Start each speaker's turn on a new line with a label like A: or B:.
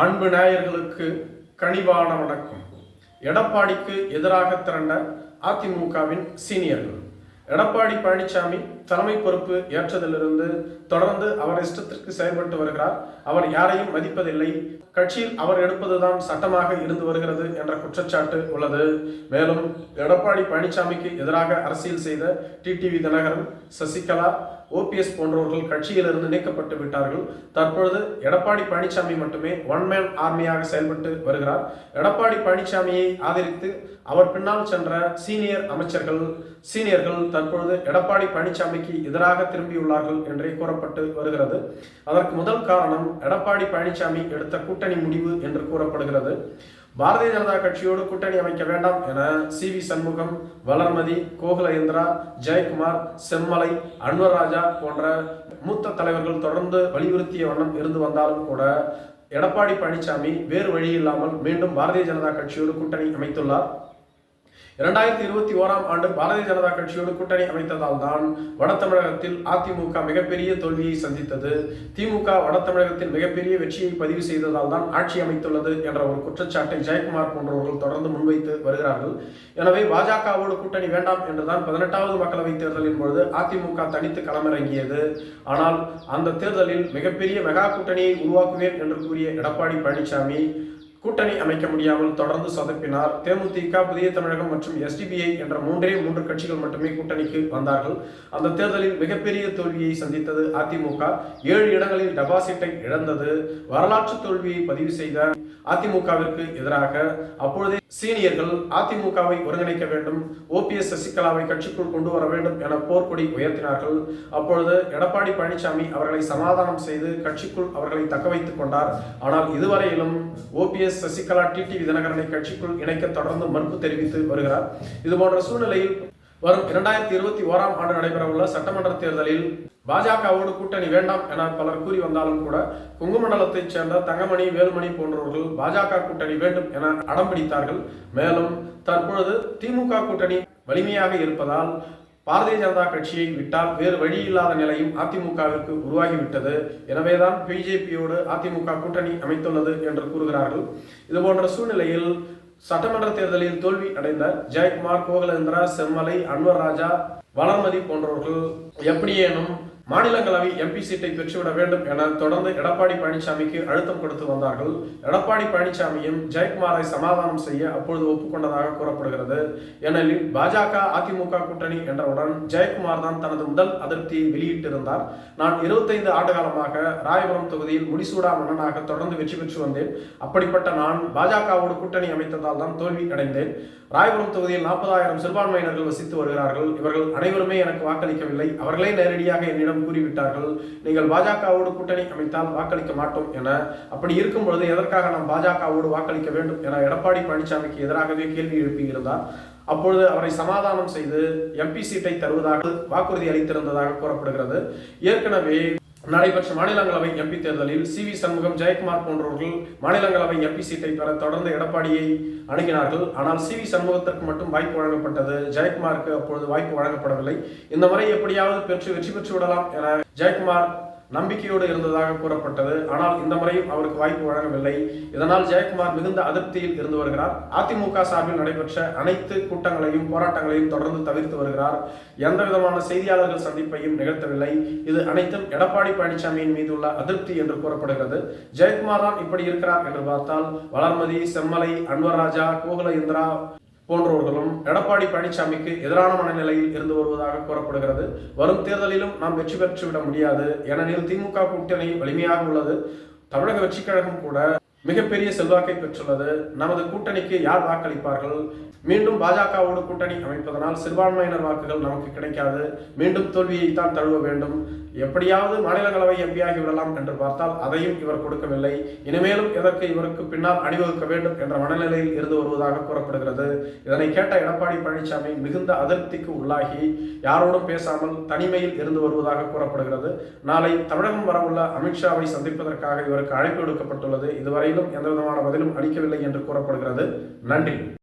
A: அன்பு நேயர்களுக்கு கனிவான வணக்கம். எடப்பாடிக்கு எதிராக திரண்ட அதிமுகவின் சீனியர்கள். எடப்பாடி பழனிசாமி தலைமை பொறுப்பு ஏற்றதிலிருந்து தொடர்ந்து அவர் இஷ்டத்திற்கு செயல்பட்டு வருகிறார். அவர் யாரையும் மதிப்பதில்லை. கட்சியில் அவர் எடுப்பதுதான் சட்டமாக இருந்து வருகிறது என்ற குற்றச்சாட்டு உள்ளது. மேலும் எடப்பாடி பழனிசாமிக்கு எதிராக அரசியல் செய்த டிடிவி தினகரன் சசிகலா ஓபிஎஸ் போன்றவர்கள் கட்சியிலிருந்து நீக்கப்பட்டு விட்டார்கள். தற்பொழுது எடப்பாடி பழனிசாமி மட்டுமே ஒன் மேன் ஆர்மியாக செயல்பட்டு வருகிறார். எடப்பாடி பழனிசாமியை ஆதரித்து அவர் பின்னால் சென்ற சீனியர் அமைச்சர்கள் சீனியர்கள் தற்பொழுது எடப்பாடி பழனிசாமிக்கு எதிராக திரும்பியுள்ளார்கள் என்றே கூறப்பட்டு வருகிறது. அதற்கு முதல் காரணம் எடப்பாடி பழனிசாமி எடுத்த கூட்டணி முடிவு என்று கூறப்படுகிறது. பாரதிய ஜனதா கட்சியோடு கூட்டணி அமைக்க வேண்டாம் என சி வி சண்முகம் வளர்மதி கோகுலேந்திரா ஜெயக்குமார் செம்மலை அன்வர் ராஜா போன்ற மூத்த தலைவர்கள் தொடர்ந்து வலியுறுத்திய வண்ணம் இருந்து வந்தாலும் கூட எடப்பாடி பழனிசாமி வேறு வழி இல்லாமல் மீண்டும் பாரதிய ஜனதா கட்சியோடு கூட்டணி அமைத்துள்ளார். இரண்டாயிரத்தி இருபத்தி ஓராம் ஆண்டு பாரதிய ஜனதா கட்சியோடு கூட்டணி அமைத்ததால் தான் வட தமிழகத்தில் அதிமுக மிகப்பெரிய தோல்வியை சந்தித்தது. திமுக வட தமிழகத்தில் மிகப்பெரிய வெற்றியை பதிவு செய்ததால் தான் ஆட்சி அமைத்துள்ளது என்ற ஒரு குற்றச்சாட்டை ஜெயக்குமார் போன்றவர்கள் தொடர்ந்து முன்வைத்து வருகிறார்கள். எனவே பாஜகவோடு கூட்டணி வேண்டாம் என்றுதான் பதினெட்டாவது மக்களவைத் தேர்தலின் பொழுது அதிமுக தனித்து களமிறங்கியது. ஆனால் அந்த தேர்தலில் மிகப்பெரிய மெகா கூட்டணியை உருவாக்குவேன் என்று கூறிய எடப்பாடி பழனிசாமி கூட்டணி அமைக்க முடியாமல் தொடர்ந்து சொதப்பினார். தேமுதிக புதிய தமிழகம் மற்றும் எஸ்டிபிஐ என்ற மூன்றே மூன்று கட்சிகள் மட்டுமே கூட்டணிக்கு வந்தார்கள். அந்த தேர்தலில் மிகப்பெரிய தோல்வியை சந்தித்தது அதிமுக. ஏழு இடங்களில் டெபாசிட்டை இழந்தது. வரலாற்று தோல்வியை பதிவு செய்த அதிமுகவிற்கு எதிராக அப்பொழுதே சீனியர்கள் அதிமுகவை ஒருங்கிணைக்க வேண்டும் ஓபிஎஸ் சசிகலாவை கட்சிக்குள் கொண்டு வர வேண்டும் என போர்க்கொடி உயர்த்தினார்கள். அப்பொழுது எடப்பாடி பழனிசாமி அவர்களை சமாதானம் செய்து கட்சிக்குள் அவர்களை தக்க வைத்துக் கொண்டார். ஆனால் இதுவரையிலும் ஓபிஎஸ் சசிகலா டிடிவி தினகரனை கட்சிக்குள் இணைக்க தொடர்ந்து மறுப்பு தெரிவித்து வருகிறார். இது போன்ற சூழ்நிலையில் வரும் இரண்டாயிரத்தி இருபத்தி ஓராம் ஆண்டு நடைபெறவுள்ள சட்டமன்ற தேர்தலில் பாஜகவோடு கூட்டணி வேண்டாம் என பலர் கூறி வந்தாலும் கூட குங்குமண்டலத்தைச் சேர்ந்த தங்கமணி வேலுமணி போன்றவர்கள் பாஜக கூட்டணி வேண்டும் என அடம்பிடித்தார்கள் மேலும் தற்பொழுது திமுக கூட்டணி வலிமையாக இருப்பதால் பாரதிய ஜனதா கட்சியை விட்டால் வேறு வழி இல்லாத நிலையும் அதிமுகவிற்கு உருவாகிவிட்டது. எனவேதான் பிஜேபியோடு அதிமுக கூட்டணி அமைத்துள்ளது என்று கூறுகிறார்கள். இதுபோன்ற சூழ்நிலையில் சட்டமன்ற தேர்தலில் தோல்வி அடைந்த ஜெயக்குமார் கோகுலேந்திரா செம்மலை அன்வர் ராஜா வளர்மதி போன்றவர்கள் எப்படியேனும் மாநிலங்களவை எம்பி சீட்டை பெற்றுவிட வேண்டும் என தொடர்ந்து எடப்பாடி பழனிசாமிக்கு அழுத்தம் கொடுத்து வந்தார்கள். எடப்பாடி பழனிசாமியும் ஜெயக்குமாரை சமாதானம் செய்ய அப்பொழுது ஒப்புக்கொண்டதாக கூறப்படுகிறது. ஏனெனில் பாஜக அதிமுக கூட்டணி என்றவுடன் ஜெயக்குமார் தான் தனது முதல் அதிருப்தியை வெளியிட்டிருந்தார். நான் இருபத்தைந்து ஆண்டு காலமாக ராயபுரம் தொகுதியில் முடிசூடா மன்னனாக தொடர்ந்து வெற்றி பெற்று வந்தேன். அப்படிப்பட்ட நான் பாஜகவோடு கூட்டணி அமைத்ததால் தான் தோல்வி அடைந்தேன். ராயபுரம் தொகுதியில் நாற்பதாயிரம் சிறுபான்மையினர்கள் வசித்து வருகிறார்கள். இவர்கள் அனைவருமே எனக்கு வாக்களிக்கவில்லை. அவர்களே நேரடியாக என்னிடம் கூறிவிட்டார்கள். நீங்கள் பாஜகவோடு கூட்டணி அமைத்தால் வாக்களிக்க மாட்டோம் என. அப்படி இருக்கும் பொழுது எதற்காக நாம் பாஜகவோடு வாக்களிக்க வேண்டும் என எடப்பாடி பழனிசாமிக்கு எதிராகவே கேள்வி எழுப்பியிருந்தார். அப்பொழுது அவரை சமாதானம் செய்து எம்பி சீட்டை தருவதாக வாக்குறுதி அளித்திருந்ததாக கூறப்படுகிறது. ஏற்கனவே நடைபெற்ற மாநிலங்களவை எம்பி தேர்தலில் சி வி சண்முகம் ஜெயக்குமார் போன்றவர்கள் மாநிலங்களவை எம்பி சீட்டை பெற தொடர்ந்து எடப்பாடியை அணுகினார்கள். ஆனால் சி வி சண்முகத்திற்கு மட்டும் வாய்ப்பு வழங்கப்பட்டது. ஜெயக்குமாருக்கு அப்பொழுது வாய்ப்பு வழங்கப்படவில்லை. இந்த முறை எப்படியாவது பெற்று வெற்றி பெற்று விடலாம் என ஜெயக்குமார் நம்பிக்கையோடு இருந்ததாக கூறப்பட்டது. ஆனால் இந்த முறையும் அவருக்கு வாய்ப்பு வழங்கவில்லை. இதனால் ஜெயக்குமார் மிகுந்த அதிருப்தியில் இருந்து வருகிறார். அதிமுக சார்பில் நடைபெற்ற அனைத்து கூட்டங்களையும் போராட்டங்களையும் தொடர்ந்து தவிர்த்து வருகிறார். எந்த விதமான செய்தியாளர்கள் சந்திப்பையும் நிகழ்த்தவில்லை. இது அனைத்தும் எடப்பாடி பழனிசாமியின் மீது உள்ள அதிருப்தி என்று கூறப்படுகிறது. ஜெயக்குமார் தான் இப்படி இருக்கிறார் என்று பார்த்தால் வளர்மதி செம்மலை அன்வர் ராஜா கோகுல இந்திரா போன்றவர்களும் எடப்பாடி பழனிசாமிக்கு எதிரான மனநிலையில் இருந்து வருவதாக கூறப்படுகிறது. வரும் தேர்தலிலும் நாம் வெற்றி பெற்றுவிட முடியாது. ஏனெனில் திமுக கூட்டணி வலிமையாக உள்ளது. தமிழக வெற்றி கழகம் கூட மிகப்பெரிய செல்வாக்கை பெற்றுள்ளது. நமது கூட்டணிக்கு யார் வாக்களிப்பார்கள்? மீண்டும் பாஜகவோடு கூட்டணி அமைப்பதனால் சிறுபான்மையினர் வாக்குகள் நமக்கு கிடைக்காது. மீண்டும் தோல்வியைத்தான் தழுவ வேண்டும். எப்படியாவது மாநிலங்களவை எம்பியாகி விடலாம் என்று பார்த்தால் அதையும் இவர் கொடுக்கவில்லை. இனிமேலும் எதற்கு இவருக்கு பின்னால் அணிவகுக்க வேண்டும் என்ற மனநிலையில் இருந்து வருவதாக கூறப்படுகிறது. இதனை கேட்ட எடப்பாடி பழனிசாமி மிகுந்த அதிருப்திக்கு உள்ளாகி யாரோடும் பேசாமல் தனிமையில் இருந்து வருவதாக கூறப்படுகிறது. நாளை தமிழகம் வரவுள்ள அமித்ஷாவை சந்திப்பதற்காக இவருக்கு அழைப்பு விடுக்கப்பட்டுள்ளது. இதுவரையிலும் எந்த விதமான பதிலும் அளிக்கவில்லை என்று கூறப்படுகிறது. நன்றி.